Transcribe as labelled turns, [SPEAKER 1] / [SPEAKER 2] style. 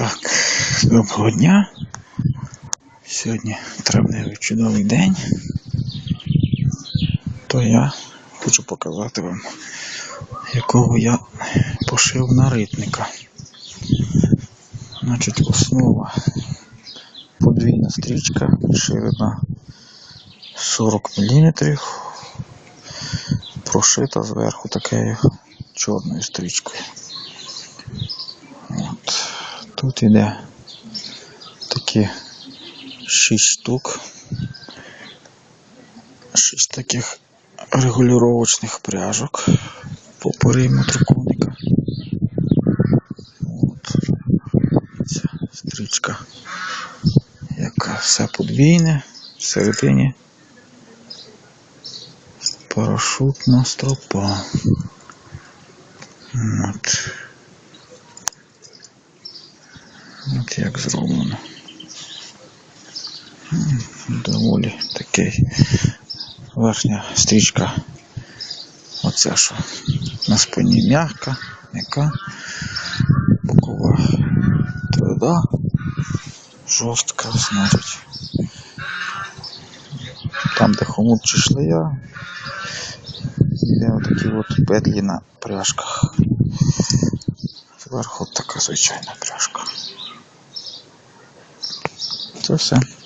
[SPEAKER 1] Так, доброго дня. Сьогодні травневий чудовий день. То я хочу показати вам, якого я пошив наритника. Значить, основа подвійна стрічка, ширина 40 мм, прошита зверху такою чорною стрічкою. Тут іде такі 6 штук. 6 таких регулювачних пряжок по периметру коника. От. Ця стрічка, яка все подвійне, всередині парашутна стропа. От. От як зроблено. Доволі такий верхня стрічка. Оця що на спині м'яка, м'яка, бокова тверда, жорстка, значить. Там, де хомут чи шлея, є отакі от петлі на пряжках. Зверху така звичайна пряжка. Це все.